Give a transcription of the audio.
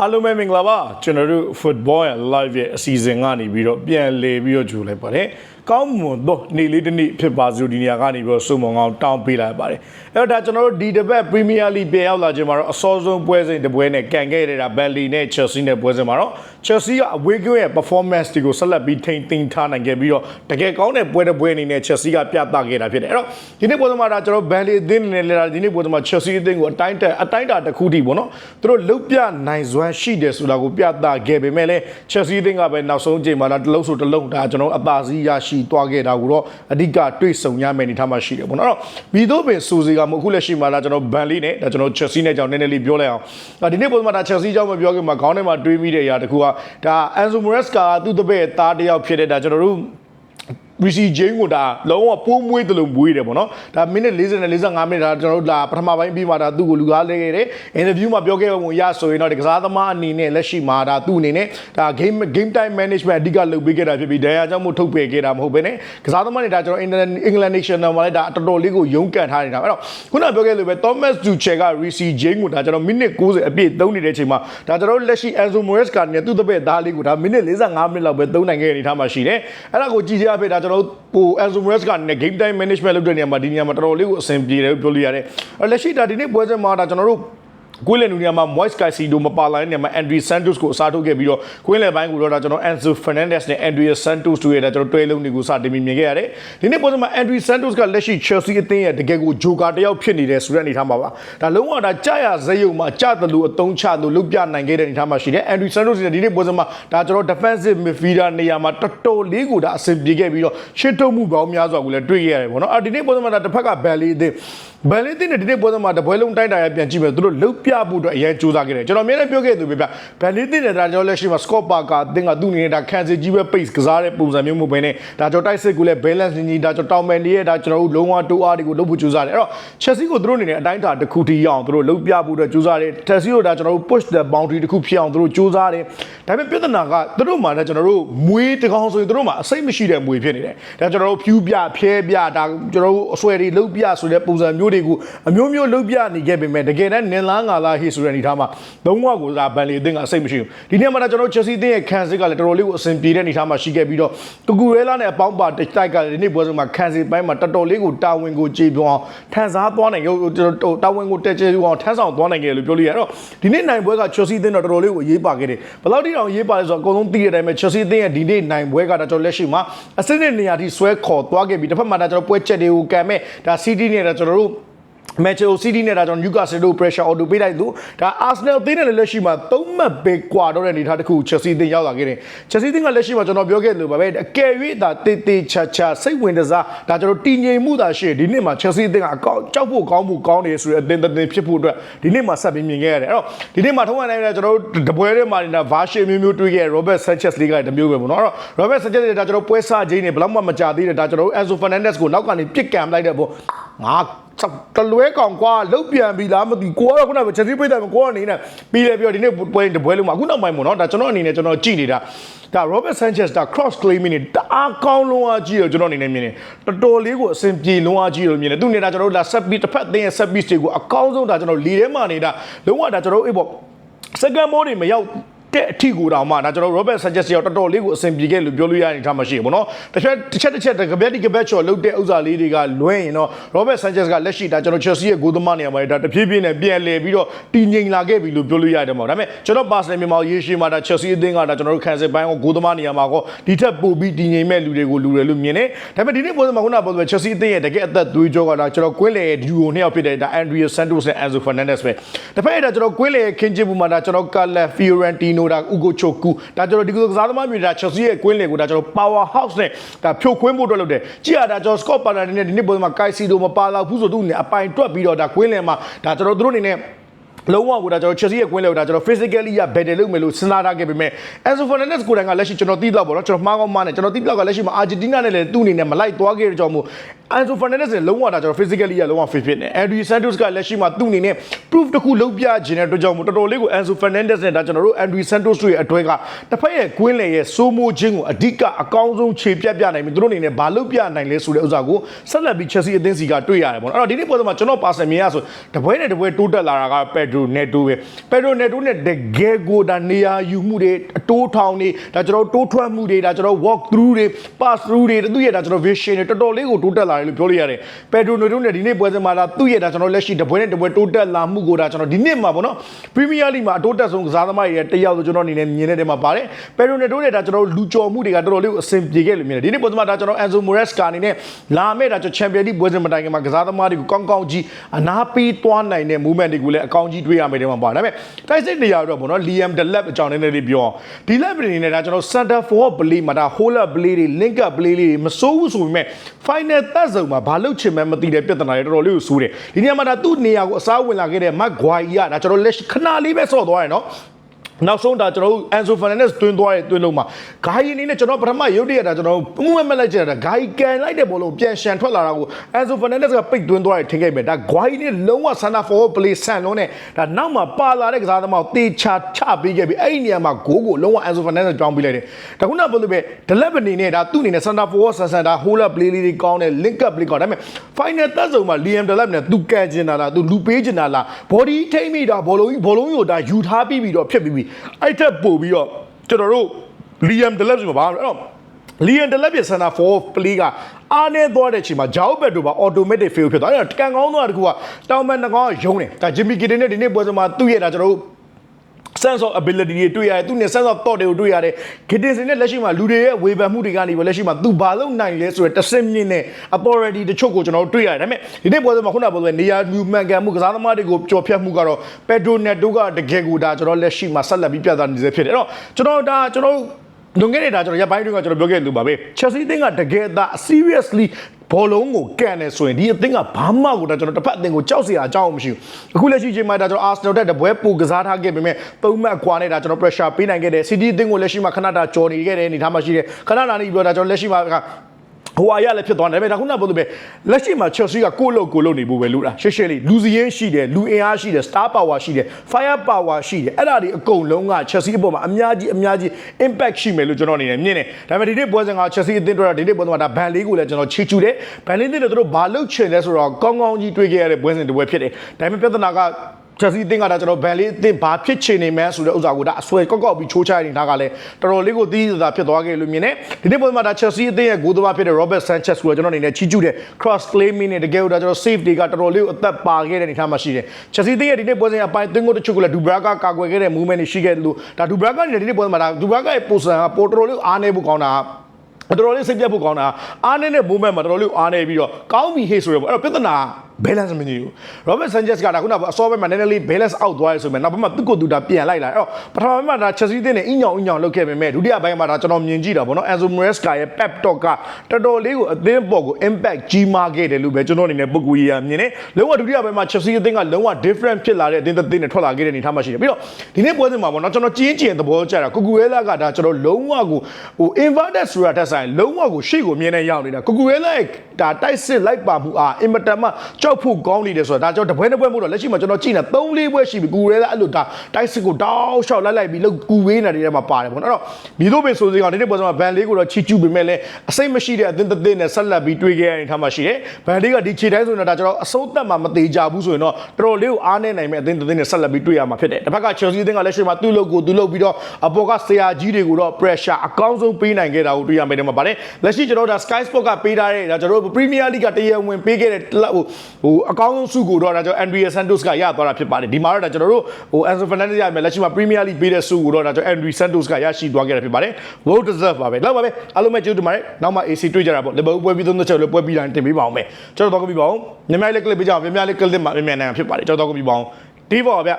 အားလုံးပဲမင်္ဂလာပါကျွန်တော်တို့ football ရဲ့ live ရဲ့အစီအစဉ်ကနေပြီးတော့ပြန်လည်ပြီးတော့ကြိုလိုက်ပါတယ်ကောင်းမွန်တော့နေ့လေးတစ်နေ့ဖြစ်ပါစို့ဒီနေရာကနေပြီးတော့စုံမုံအောင်တောင်းပေးလိုက်ပါတယ်အဲ့တော့ဒါကျွန်တော်တို့ဒီတစ်ပတ် Premier League ပြန်ရောက်လာခြင်းမှာတော့အစောဆုံးပွဲစဉ်တစ်ပွဲနဲ့ကန်ခဲ့ရတာ Burnley နဲ့ Chelsea နဲ့ပွဲစဉ်မှာတော့ Chelsea ကအဝေးကွင်းရဲ့ performance တွေကိုဆက်လက်ပြီးထိန်းသိမ်းထားနိုင်ခဲ့ပြီးတော့တကယ်ကောင်းတဲ့ပွဲတစ်ပွဲအနေနဲ့ Chelsea ကပြသခဲ့တာဖြစ်တယ်အဲ့တော့ဒီနေ့ပွဲစဉ်မှာဒါကျွန်တော် Burnley အသင်းနဲ့လည်းဒီနေ့ပွဲစဉ်မှာ Chelsea အသင်းကိုအတိုင်းတက်အတိုင်းတာတစ်ခုထိပေါ့နော်သူတို့လုတ်ပြနိုင်စွမ်းရှိတယ်ဆိုတာကိုပြသခဲ့ပေမဲ့လည်း Chelsea အသင်းကပဲနောက်ဆုံးချိန်မှာဒါတစ်လုံးဆိုတစ်လုံးဒါကျွန်တော်အသာစီးရရှိသွားခဲ့တာကိုတော့အဓိကတွေ့ဆုံရမယ့်အနေထားမှာရှိတယ်ပေါ့နော်အဲ့တော့ဘီတို့ပင်စူစီကမအခုလက်ရှိမှာဒါကျွန်တော် Burnley နဲ့ဒါကျွန်တော် Chelsea နဲ့ကြောင့်နည်းနည်းလေးပြောလိုက်အောင်ဒါဒီနေ့ပုံမှာဒါ Chelsea ကြောင့်မပြောခင်မှာခေါင်းထဲမှာတွေးမိတဲ့အရာတစ်ခုကဒါ Enzo Maresca ကသူ့တပည့်သားတစ်ယောက်ဖြစ်တဲ့ဒါကျွန်တော်တို့ VC Jane ကိုဒါလုံးဝပိုးမွေးတယ်လို့မွေးတယ်ပေါ့နော်ဒါမိနစ်40နဲ့45မိနစ်ဒါကျွန်တော်တို့ဒါပထမပိုင်းပြီးမှဒါသူ့ကိုလူကားလဲခဲ့တယ်အင်တာဗျူးမှာပြောခဲ့ပုံရဆိုရင်တော့ဒီကစားသမားအနေနဲ့လက်ရှိမှာဒါသူ့အနေနဲ့ဒါ game game time management အဓိကလုပ်ပေးခဲ့တာဖြစ်ပြီးဒဏ်ရာကြောင့်မို့ထုတ်ပယ်ခဲ့တာမဟုတ်ဘဲနဲ့ကစားသမားတွေဒါကျွန်တော် England National မှာလည်းဒါတော်တော်လေးကိုရုန်းကန်ထားနေတာအဲ့တော့ခုနပြောခဲ့လို့ပဲ Thomas Tuchel က VC Jane ကိုဒါကျွန်တော်မိနစ်90အပြည့်သုံးနေတဲ့အချိန်မှာဒါကျွန်တော်လက်ရှိ Enzo Maresca နဲ့သူ့တပည့်သားလေးကိုဒါမိနစ်45မိနစ်လောက်ပဲသုံးနိုင်ခဲ့တဲ့အနေထားမှာရှိတယ်အဲ့ဒါကိုကြည့်ကြရဖြစ်ဒါကျွန်တော်ပို Enzo Maresca နဲ့ game time management လုပ်တဲ့နေရာမှာဒီနေရာမှာတော်တော်လေးကိုအဆင်ပြေတယ်လို့ပြောလို့ရတယ်အဲ့လက်ရှိဒါဒီနေ့ပွဲစဉ်မှာဒါကျွန်တော်တို့ ကွင်းလယ်နူနီယာမှာ Moise Caicedo မပါလာတဲ့နေရာမှာ Andre Santos ကိုအစားထိုးခဲ့ပြီးတော့ကွင်းလယ်ပိုင်းကိုတော့ဒါကျွန်တော် Enzo Fernandez နဲ့ Andre Santos တို့ရဲ့ဒါကျွန်တော်တွဲလုံးတွေကိုစတင်ပြီးမြင်ခဲ့ရတယ်။ဒီနေ့ပုံစံမှာ Andre Santos ကလက်ရှိ Chelsea အသင်းရဲ့တကယ်ကိုဂျိုကာတစ်ယောက်ဖြစ်နေတဲ့ဆိုတဲ့အနေအထားမှာပါ။ဒါလုံးဝဒါကြာရဇယုံမှာကြာတယ်လို့အသုံးချလို့လုတ်ပြနိုင်ခဲ့တဲ့အနေအထားမှာရှိတယ်။ Andre Santos ရဲ့ဒီနေ့ပုံစံမှာဒါကျွန်တော် defensive midfielder နေရာမှာတော်တော်လေးကိုဒါအဆင်ပြေခဲ့ပြီးတော့ရှစ်ထုတ်မှုပေါင်းများစွာကိုလည်းတွေ့ခဲ့ရတယ်ပေါ့နော်။အဲဒီနေ့ပုံစံမှာဒါတစ်ဖက်က Bally အသင်း ဘယ်လေးတင်တဲ့ဒီနေ့ပွဲစဉ်မှာတပွဲလုံးတိုက်တာရပြန်ကြည့်မယ်သူတို့လုတ်ပြဖို့အတွက်အရင်စူးစမ်းခဲ့တယ်ကျွန်တော်အများနဲ့ပြောခဲ့သူပြပြဘယ်လေးတင်တဲ့ဒါကျွန်တော်လက်ရှိမှာ Scott Parker တင်ကသူ့အနေနဲ့ဒါခံစီကြီးပဲ pace ကစားတဲ့ပုံစံမျိုးမျိုးပဲနဲ့ဒါကျွန်တော်တိုက်စစ်ကိုလည်း balance ညီညီဒါကျွန်တော်တောင်မယ်လေးရဲ့ဒါကျွန်တော်တို့လုံးဝတိုးအားတွေကိုလုတ်ဖို့ကြိုးစားတယ်အဲ့တော့ Chelsea ကိုသူတို့အနေနဲ့အတိုင်းတာတစ်ခုထိရအောင်သူတို့လုတ်ပြဖို့အတွက်ကြိုးစားတယ် Chelsea ကိုဒါကျွန်တော်တို့ push the boundary တစ်ခုဖြစ်အောင်သူတို့ကြိုးစားတယ်ဒါပေမဲ့ပြဿနာကသူတို့မှာလည်းကျွန်တော်တို့မွေးတကောင်ဆိုရင်သူတို့မှာအစိတ်မရှိတဲ့မွေးဖြစ်နေတယ်ဒါကျွန်တော်တို့ဖြူးပြဖျဲပြဒါကျွန်တော်တို့အဆွဲတွေလုတ်ပြဆိုတဲ့ပုံစံမျိုးတွေကိုအမျိုးမျိုးလုတ်ပြနေခဲ့ပေမဲ့တကယ်တမ်းနင်လားငါလားဟေးဆိုတဲ့အနေထားမှာလုံးဝကိုဒါဘန်လီအသင်းကအစိတ်မရှိဘူးဒီနေ့မှာကျွန်တော်တို့ Chelsea အသင်းရဲ့ခံစစ်ကလည်းတော်တော်လေးကိုအဆင်ပြေတဲ့အနေထားမှာရှိခဲ့ပြီးတော့တူကူရဲလာနဲ့အပေါင်းပါတိုက်ကလည်းဒီနေ့ပွဲစဉ်မှာခံစစ်ပိုင်းမှာတော်တော်လေးကိုတာဝန်ကိုကြေပြောအောင်ထန်စားသွားနိုင်ခဲ့တာဝန်ကိုတက်ကျအောင်ထမ်းဆောင်သွားနိုင်ခဲ့လို့ပြောလို့ရတော့ဒီနေ့နိုင်ပွဲက Chelsea အသင်းတော့တော်တော်လေးကိုရေးပါခဲ့တယ်ဘယ်လောက်ထိတောင်ရေးပါလဲဆိုတော့အကုန်လုံးသိတဲ့အတိုင်းပဲ Chelsea အသင်းရဲ့ဒီနေ့နိုင်ပွဲကဒါကျွန်တော်လက်ရှိမှာအစစ်နဲ့နေရာထိဆွဲခေါ်သွားခဲ့ပြီးတစ်ဖက်မှာဒါကျွန်တော်ပွဲချက်တွေကိုကံမဲ့ဒါ City နဲ့ဒါကျွန်တော်တို့ Manchester City နဲ့ဒါကြောင့် Newcastle တို့ pressure auto ပေးလိုက်သူဒါ Arsenal သင်းနဲ့လည်းလက်ရှိမှာ၃မှတ်ပဲကွာတော့တဲ့အနေထားတစ်ခု Chelsea သင်းရောက်လာခဲ့တယ် Chelsea သင်းကလက်ရှိမှာကျွန်တော်ပြောခဲ့လို့ပါပဲအကယ်၍ဒါတေးသေးချာချာစိတ်ဝင်တစားဒါကျွန်တော်တည်ငြိမ်မှုသာရှိဒီနေ့မှာ Chelsea သင်းကအကောက်ကြောက်ဖို့ကောင်းဖို့ကောင်းတယ်ဆိုတဲ့အသင်းတစ်သင်းဖြစ်ဖို့အတွက်ဒီနေ့မှာဆက်ပြီးမြင်ခဲ့ရတယ်အဲ့တော့ဒီနေ့မှာထုံးဝင်နိုင်တဲ့ကျွန်တော်တို့တပွဲထဲမှာနေတာ version မျိုးမျိုးတွေ့ခဲ့ Robert Sanchez လေးကတမျိုးပဲပေါ့နော်အဲ့တော့ Robert Sanchez လေးဒါကျွန်တော်ပွဲစားခြင်းနဲ့ဘယ်လောက်မှမကြသေးတယ်ဒါကျွန်တော်တို့ Enzo Fernandez ကိုနောက်ကနေပြစ်ကံလိုက်တဲ့ပေါ့ငါ တလွဲကောင်ကွာလုတ်ပြန်ပြီလားမသိကိုကတော့ခုနကချက်စီပိတ်တယ်ကိုကနေနဲ့ပြီးလေပြီးတော့ဒီနေ့ပွဲတပွဲလုံးမှာအခုနောက်ပိုင်းပေါ့နော်ဒါကျွန်တော်အနေနဲ့ကျွန်တော်ကြည့်နေတာဒါ Robert Sanchez ဒါ cross claiming နဲ့တအားကောင်းလုံးအားကြီးတယ်ကျွန်တော်အနေနဲ့မြင်တယ်တော်တော်လေးကိုအဆင်ပြေလုံးအားကြီးတယ်လို့မြင်တယ်သူနေတာကျွန်တော်တို့ဒါ set piece တစ်ဖက်သင်းရဲ့ set piece တွေကိုအကောင်းဆုံးဒါကျွန်တော်လီထဲမှာနေတာလုံးဝဒါကျွန်တော်တို့အေးပေါ့ second mode တွေမရောက် တဲ့အထီကိုတောင်မှဒါကျွန်တော် Robert Sanchez ရောက်တော်တော်လေးကိုအဆင်ပြေခဲ့လို့ပြောလို့ရတဲ့ထားမှရှိရပေါ့နော်တစ်ချက်တစ်ချက်တစ်ချက်ကပတ်ဒီကပတ်ချော်လုတ်တဲ့ဥစ္စာလေးတွေကလွဲရင်တော့ Robert Sanchez ကလက်ရှိဒါကျွန်တော် Chelsea ရဲ့ဂိုးသမားနေရာမှာဒါတဖြည်းဖြည်းနဲ့ပြန်လည်ပြီးတော့တည်ငြိမ်လာခဲ့ပြီလို့ပြောလို့ရတယ်ပေါ့ဒါပေမဲ့ကျွန်တော် Barcelona မြန်မာရေးရှိမှာဒါ Chelsea အသင်းကဒါကျွန်တော်တို့ခံစစ်ပိုင်းကိုဂိုးသမားနေရာမှာကောဒီထက်ပိုပြီးတည်ငြိမ်မဲ့လူတွေကိုလူတွေလို့မြင်တယ်ဒါပေမဲ့ဒီနေ့ပုံစံမှာခုနကပြောလို့ Chelsea အသင်းရဲ့တကယ်အသက်သွေးကြောကဒါကျွန်တော်ကွင်းလေဒီယိုနှစ်ယောက်ဖြစ်တဲ့ဒါ Andrea Santos နဲ့ Enzo Fernandez ပဲတစ်ဖက်ဒါကျွန်တော်ကွင်းလေခင်းချစ်ဘူးမှာဒါကျွန်တော် Carla Fiorentino ဒါ Ugo Choku ဒါကျွန်တော်ဒီကစားသမားမျိုးဒါ Chelsea ရဲ့ကွင်းလေကိုဒါကျွန်တော် Power House နဲ့ဒါဖြိုခွင်းဖို့အတွက်လုပ်တယ်ကြည့်ရတာကျွန်တော် Scott Parker နဲ့ဒီနေ့ပုံစံမှာ Caicedo မပါတော့ဘူးဆိုသူ့အနေနဲ့အပိုင်တွက်ပြီးတော့ဒါကွင်းလေမှာဒါကျွန်တော်တို့အနေနဲ့ လုံးဝကိုဒါကျွန်တော် Chelsea ရဲ့ကွင်းလေကိုဒါကျွန်တော် physically ရ better လုပ်မယ်လို့စဉ်းစားထားခဲ့ပေမဲ့ Enzo Fernandez ကိုယ်တိုင်ကလက်ရှိကျွန်တော်သိတော့ပေါ့နော်ကျွန်တော်မှားကောင်းမှားနေကျွန်တော်သိတော့ကလက်ရှိမှာ Argentina နဲ့လည်းသူ့အနေနဲ့မလိုက်သွားခဲ့တဲ့ကြောင့်မို့ Enzo Fernandez နဲ့လုံးဝဒါကျွန်တော် physically ရလုံးဝ fit fit နေ Andrew Santos ကလက်ရှိမှာသူ့အနေနဲ့ proof တစ်ခုလုပ်ပြခြင်းတဲ့အတွက်ကြောင့်မို့တော်တော်လေးကို Enzo Fernandez နဲ့ဒါကျွန်တော်တို့ Andrew Santos တို့ရဲ့အတွဲကတစ်ဖက်ရဲ့ကွင်းလေရဲ့စိုးမိုးခြင်းကိုအဓိကအကောင်းဆုံးခြေပြတ်ပြနိုင်ပြီသူတို့အနေနဲ့ဘာလုပ်ပြနိုင်လဲဆိုတဲ့ဥစ္စာကိုဆက်လက်ပြီး Chelsea အသင်းစီကတွေ့ရတယ်ပေါ့နော်အဲ့တော့ဒီနေ့ပွဲမှာကျွန်တော်ပါစင်မြင်ရဆိုတပွဲနဲ့တပွဲတိုးတက်လာတာက Pedro ဒရိုနယ်တိုပဲပက်ဒရိုနယ်တိုနဲ့တကယ်ကိုဒါနေရာယူမှုတွေအတိုးထောင်တွေဒါကျွန်တော်တိုးထွက်မှုတွေဒါကျွန်တော် walk through တွေ pass through တွေသူ့ရဲ့ဒါကျွန်တော် vision တွေတော်တော်လေးကိုတိုးတက်လာတယ်လို့ပြောလို့ရတယ်ပက်ဒရိုနယ်တိုနဲ့ဒီနေ့ပွဲစဉ်မှာဒါသူ့ရဲ့ဒါကျွန်တော်လက်ရှိတပွဲနဲ့တပွဲတိုးတက်လာမှုကိုဒါကျွန်တော်ဒီနေ့မှာပေါ့နော် Premier League မှာအတိုးတက်ဆုံးကစားသမားတွေရဲ့တစ်ယောက်ဆိုကျွန်တော်အနေနဲ့မြင်တဲ့တဲမှာပါတယ်ပက်ဒရိုနယ်တိုနဲ့ဒါကျွန်တော်လူကြော်မှုတွေကတော်တော်လေးကိုအဆင်ပြေခဲ့လို့မြင်တယ်ဒီနေ့ပွဲစဉ်မှာဒါကျွန်တော် Enzo Maresca အနေနဲ့လာမဲ့ဒါကျွန်တော် Champions League ပွဲစဉ်မတိုင်ခင်မှာကစားသမားတွေကိုကောင်းကောင်းကြီးအနာပေးသွားနိုင်တဲ့ movement တွေကိုလည်းအကောင်းကြီးတွေ့ရမယ်တဲ့မှာပါဒါပေမဲ့တိုက်စစ်နေရာတော့ပေါ့နော် Liam Delap အကြောင်းနည်းနည်းလေးပြောအောင်ဒီ lap အနေနဲ့ဒါကျွန်တော် center forward play မှာဒါ hold up play တွေ link up play လေးတွေမစိုးဘူးဆိုပေမဲ့ final third zone မှာဘာလုပ်ချင်မှန်းမသိတဲ့ပြဿနာတွေတော်တော်လေးကိုစိုးတယ်ဒီနေရာမှာဒါသူ့နေရာကိုအစားဝင်လာခဲ့တဲ့ Mark Guay ကဒါကျွန်တော်လက်ရှိခဏလေးပဲဆော့သွားရနော် နောက်ဆုံးဒါကျွန်တော်တို့ Enzo Fernandez တွင်းသွားတဲ့တွင်းလုံးမှာဂိုင်းအနေနဲ့ကျွန်တော်ပထမရုပ်တရက်ဒါကျွန်တော်မှုမမက်လိုက်ကြတာဂိုင်းကန်လိုက်တဲ့ဘောလုံးပြန်ရှန်ထွက်လာတာကို Enzo Fernandez ကပိတ်တွင်းသွားတယ်ထင်ခဲ့မယ်ဒါဂိုင်းနဲ့လုံးဝ center forward play ဆန်လုံးနဲ့ဒါနောက်မှာပါလာတဲ့ကစားသမားကိုတေချာချပေးခဲ့ပြီးအဲ့ဒီနေရာမှာဂိုးကိုလုံးဝ Enzo Fernandez ကြောင်းပေးလိုက်တယ်ဒါခုနကပြောလို့ပဲ Delap အနေနဲ့ဒါသူ့အနေနဲ့ center forward ဆန်ဆန်ဒါ hold up play လေးတွေကောင်းတယ် link up play ကောင်းတယ်ဒါပေမဲ့ final သက်ဆုံးမှာ Liam Delap နဲ့သူကန်ကျင်တာလားသူလူပေးကျင်တာလား body ထိမ့်မိတာဘောလုံးကြီးဘောလုံးကြီးကိုဒါယူထားပြီးပြီးတော့ဖြစ်ပြီးပြီးအဲ့ထက်ပို့ပြီးတော့ကျွန်တော်တို့ Liam Delap ဆိုမှာဘာလဲအဲ့တော့ Liam Delap ရဲ့ center forward play ကအားနေသွားတဲ့အချိန်မှာဂျောက်ဘက်တို့ပါ automatic fail ဖြစ်သွားတယ်အဲ့တော့ကန်ကောင်းသွားတဲ့ခုကတောင်မန်နှကောင်ကယုံတယ်ဒါ Jimmy Giddey နဲ့ဒီနေ့ပွဲစဉ်မှာသူ့ရဲ့ဒါကျွန်တော်တို့ sense of ability တွေတွေ့ရတယ်သူနဲ့ sense of thought တွေကိုတွေ့ရတယ်ဂစ်တင်စင်နဲ့လက်ရှိမှာလူတွေရဲ့ဝေဖန်မှုတွေကနေပဲလက်ရှိမှာသူဘာလို့နိုင်လဲဆိုရယ်တဆင့်မြင့်တဲ့ authority တချို့ကိုကျွန်တော်တို့တွေ့ရတယ်ဒါပေမဲ့ဒီနေ့ပွဲစဉ်မှာခုနကပြောတဲ့နေရာမြူမှန်ကန်မှုကစားသမားတွေကိုကြော်ဖြတ်မှုကတော့ Pedro Neto ကတကယ်ကိုဒါကျွန်တော်လက်ရှိမှာဆက်လက်ပြီးပြသနေစေဖြစ်တယ်အဲ့တော့ကျွန်တော်ဒါကျွန်တော်လွန်ခဲ့တဲ့ဒါကျွန်တော်ရပ်ပိုင်းတွေကကျွန်တော်ပြောခဲ့လို့ပါပဲ Chelsea အသင်းကတကယ်ဒါ seriously ဘောလုံးကိုကန်တယ်ဆိုရင်ဒီအသင်းကဘာမှကိုဒါကျွန်တော်တစ်ဖက်အသင်းကိုကြောက်စရာအကြောင်းမရှိဘူးအခုလက်ရှိချိန်မှာဒါကျွန်တော် Arsenal တက်တပွဲပိုကစားထားခဲ့ပေမဲ့သုံးမှတ်ကွာနဲ့ဒါကျွန်တော် pressure ပေးနိုင်ခဲ့တယ် City အသင်းကိုလက်ရှိမှာခဏတာကြော်နေခဲ့တဲ့အနေထားမှာရှိတယ်ခဏတာနေပြီးတော့ဒါကျွန်တော်လက်ရှိမှာ ဟိုအရာလည်းဖြစ်သွားတယ်ဒါပေမဲ့ဒါခုနကပြောလို့ပဲလက်ရှိမှာ Chelsea ကကိုလို့ကိုလို့နေဖို့ပဲလို့တာရှေ့ရှေ့လေးလူစီရင်ရှိတယ်လူအင်အားရှိတယ် star power ရှိတယ် fire power ရှိတယ်အဲ့ဒါတွေအကုန်လုံးက Chelsea အပေါ်မှာအများကြီးအများကြီး impact ရှိမယ်လို့ကျွန်တော်အနေနဲ့မြင်တယ်ဒါပေမဲ့ဒီနေ့ပွဲစဉ်က Chelsea အသင်းတို့ကဒီနေ့ပွဲစဉ်မှာဒါဘန်လေးကိုလည်းကျွန်တော်ချေချူတယ်ဘန်လေးတွေတို့တို့ဘာလုပ်ချင်လဲဆိုတော့ကောင်းကောင်းကြီးတွေးခဲ့ရတဲ့ပွဲစဉ်တစ်ပွဲဖြစ်တယ်ဒါပေမဲ့ပြဿနာက ချက်စီတင်းကဒါကျွန်တော်ဗန်လေးအတင်းဘာဖြစ်ချင်နေမလဲဆိုတဲ့ဥစ္စာကိုဒါအဆွဲကောက်ကောက်ပြီးချိုးချနေတာကလည်းတော်တော်လေးကိုသီးသသာဖြစ်သွားခဲ့လို့မြင်တယ်ဒီနေ့ပုံမှာဒါချက်စီအတင်းရဲ့ဂိုးသမားဖြစ်တဲ့ Robert Sanchez ကိုကျွန်တော်အနေနဲ့ချီးကျူးတယ် cross claiming နဲ့တကယ်လို့ဒါကျွန်တော် save တွေကတော်တော်လေးကိုအသက်ပါခဲ့တဲ့အနေထားမှာရှိတယ်ချက်စီတင်းရဲ့ဒီနေ့ပွဲစဉ်အပိုင်းသွင်းကိုတချို့ကလည်းဒူဘရာကကာကွယ်ခဲ့တဲ့ movement တွေရှိခဲ့တယ်လို့ဒါဒူဘရာကနေဒီနေ့ပွဲမှာဒါဒူဘရာကရဲ့ position ကပိုတော်တော်လေးအားနေဖို့ကောင်းတာတော်တော်လေးစိတ်ပြတ်ဖို့ကောင်းတာအားနေတဲ့ movement မှာတော်တော်လေးအားနေပြီးတော့ကောင်းပြီဟေ့ဆိုရပေါ့အဲ့တော့ပြဿနာ balance မညီဘူး Robert Sanchez ကဒါခုနကအစောပိုင်းမှာနည်းနည်းလေး balance out သွားရဲဆိုမှနောက်ပိုင်းမှာသူ့ကိုယ်သူဒါပြန်လိုက်လာအဲ့တော့ပထမပိုင်းမှာဒါ Chelsea တင်းနဲ့အင်းညောင်အင်းညောင်လုပ်ခဲ့ပေမဲ့ဒုတိယပိုင်းမှာဒါကျွန်တော်မြင်ကြည့်တာပေါ့နော် Enzo Maresca ရဲ့ pep talk ကတော်တော်လေးကိုအသင်းပေါ်ကို impact ကြီးမားခဲ့တယ်လို့ပဲကျွန်တော်အနေနဲ့ပုဂ္ဂိုလ်ကြီးရမြင်တယ်လုံးဝဒုတိယပိုင်းမှာ Chelsea အသင်းကလုံးဝ different ဖြစ်လာတဲ့အသင်းတစ်သင်းနဲ့ထွက်လာခဲ့တဲ့အနေထားမှာရှိတယ်ပြီးတော့ဒီနေ့ပွဲစဉ်မှာပေါ့နော်ကျွန်တော်ကျင်းကျင်သဘောကျတာကူကူရဲလာကဒါကျွန်တော်လုံးဝကိုဟို inverted ဆိုတာတက်ဆိုင်လုံးဝကိုရှေ့ကိုမြင်နေရောက်နေတာကူကူရဲလာရဲ့ဒါတိုက်စစ်လိုက်ပါမှုအားအင်မတန်မှကြောက်ဖို့ကောင်းနေတယ်ဆိုတာဒါကျွန်တော်တပွဲတစ်ပွဲမို့တော့လက်ရှိမှာကျွန်တော်ကြည့်နေ3 4ပွဲရှိပြီကူရဲလာအဲ့လိုဒါတိုက်စစ်ကိုတောက်လျှောက်လိုက်လိုက်ပြီးလို့ကူဝေးနေတဲ့ထဲမှာပါတယ်ပေါ့နော်အဲ့တော့မိတို့ပင်ဆိုစီကောင်ဒီနေ့ပွဲစဉ်မှာဘန်လေးကိုတော့ချီကျူပေမဲ့လည်းအစိတ်မရှိတဲ့အသင်းတစ်သင်းနဲ့ဆက်လက်ပြီးတွေးခဲ့ရတဲ့ထားမှာရှိတယ်ဘန်လေးကဒီခြေတိုင်းဆိုရင်တော့ဒါကျွန်တော်အစိုးသက်မှာမသေးကြဘူးဆိုရင်တော့တော်တော်လေးကိုအားနေနိုင်မဲ့အသင်းတစ်သင်းနဲ့ဆက်လက်ပြီးတွေးရမှာဖြစ်တယ်တစ်ဖက်က Chelsea အသင်းကလက်ရှိမှာသူ့လုပ်ကိုသူ့လုပ်ပြီးတော့အပေါ်ကဆရာကြီးတွေကိုတော့ pressure အကောင်းဆုံးပေးနိုင်ခဲ့တာကိုတွေ့ရမယ်တဲ့မှာပါတယ်လက်ရှိကျွန်တော်တို့ဒါ Sky Sport ကပေးထားတဲ့ဒါကျွန်တော်တို့ Premier League ကတရားဝင်ပေးခဲ့တဲ့ဟိုဟိုအကောင်းဆုံးစုကိုတော့ဒါကျွန်တော် Andrea Santos ကရသွားတာဖြစ်ပါတယ်ဒီမှာတော့ဒါကျွန်တော်တို့ဟို Enzo Fernandez ရမယ်လက်ရှိမှာ Premier League ပေးတဲ့စုကိုတော့ဒါကျွန်တော် Andrea Santos ကရရှိသွားခဲ့တာဖြစ်ပါတယ် well deserve ပါပဲလောက်ပါပဲအားလုံးပဲကျေးဇူးတင်ပါတယ်နောက်မှ AC တွေ့ကြတာပေါ့ Liverpool ပွဲပြီးသုံးသက်ချက်လို့ပွဲပြီးတိုင်းတင်ပေးပါအောင်မယ်ကျွန်တော်တော့ကပြီးပါအောင်မြန်မာလေး clip ပေးကြအောင်မြန်မာလေး clip မှာမြန်မြန်နိုင်ဖြစ်ပါတယ်ကျွန်တော်တော့ကပြီးပါအောင်ဒီပေါ့ဗျ